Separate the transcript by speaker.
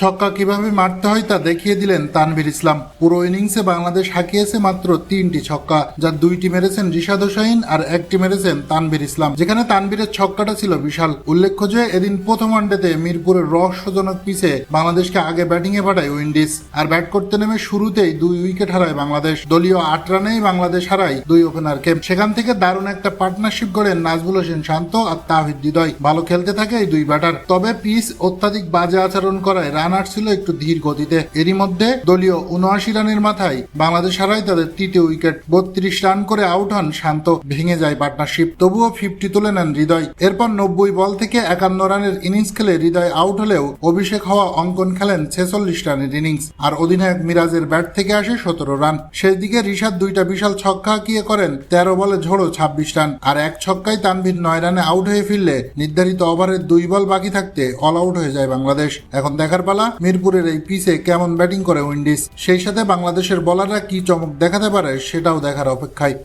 Speaker 1: ছক্কা কীভাবে মারতে হয় তা দেখিয়ে দিলেন তানভীর ইসলাম। পুরো ইনিংসে বাংলাদেশ হাঁকিয়েছে মাত্র তিনটি ছক্কা যার দুইটি মেরেছেন রিশাদ হোসাইন আর একটি মেরেছেন তানভীর ইসলাম। যেখানে তানভীরের ছক্কাটা ছিল বিশাল। উল্লেখ্য যে, এদিন প্রথম ওয়ানডেতে মিরপুরের রহস্যজনক পিছে বাংলাদেশকে আগে ব্যাটিং এ পাঠায় উইন্ডিজ। আর ব্যাট করতে নেমে শুরুতেই দুই উইকেট হারায় বাংলাদেশ। দলীয় আট রানেই বাংলাদেশ হারায় দুই ওপেনারকে। সেখান থেকে দারুণ একটা পার্টনারশিপ গড়েন নাজবুল হোসেন শান্ত আর তাহিদ হৃদয়। ভালো খেলতে থাকে এই দুই ব্যাটার। তবে পিচ অত্যাধিক বাজে আচরণ করায় রান আসছিল একটু ধীর গতিতে। এরই মধ্যে দলীয় উনআশি রানের মাথায় বাংলাদেশ হারায় তাদের তৃতীয় উইকেট। বত্রিশ রান করে আউট হন শান্ত। ভেঙে যায় পার্টনারশিপ। তবুও ফিফটি তুলে নেন হৃদয়। এরপর নব্বই বল থেকে একান্ন রানের ইনিংস খেলে হৃদয় আউট হলেও অভিষেক হওয়া অঙ্কন খেলেন ছেচল্লিশ রানের ইনিংস। আর অধিনায়ক মিরাজের ব্যাট থেকে আসে সতেরো রান। শেষ দিকে ঋষাদ দুইটা বিশাল ছক্কা হাঁকিয়ে করেন তেরো বলে ঝোড়ো ছাব্বিশ রান। আর এক ছক্কায় তানভীর নয় রানে আউট হয়ে ফিরলে নির্ধারিত ওভারের দুই বল বাকি থাকতে অল আউট হয়ে যায় বাংলাদেশ। এখন দেখার পালা, মিরপুরের এই পিচে কেমন ব্যাটিং করে উইন্ডিজ? সেই সাথে বাংলাদেশের বলাররা কি চমক দেখাতে পারে, সেটাও দেখার অপেক্ষায়।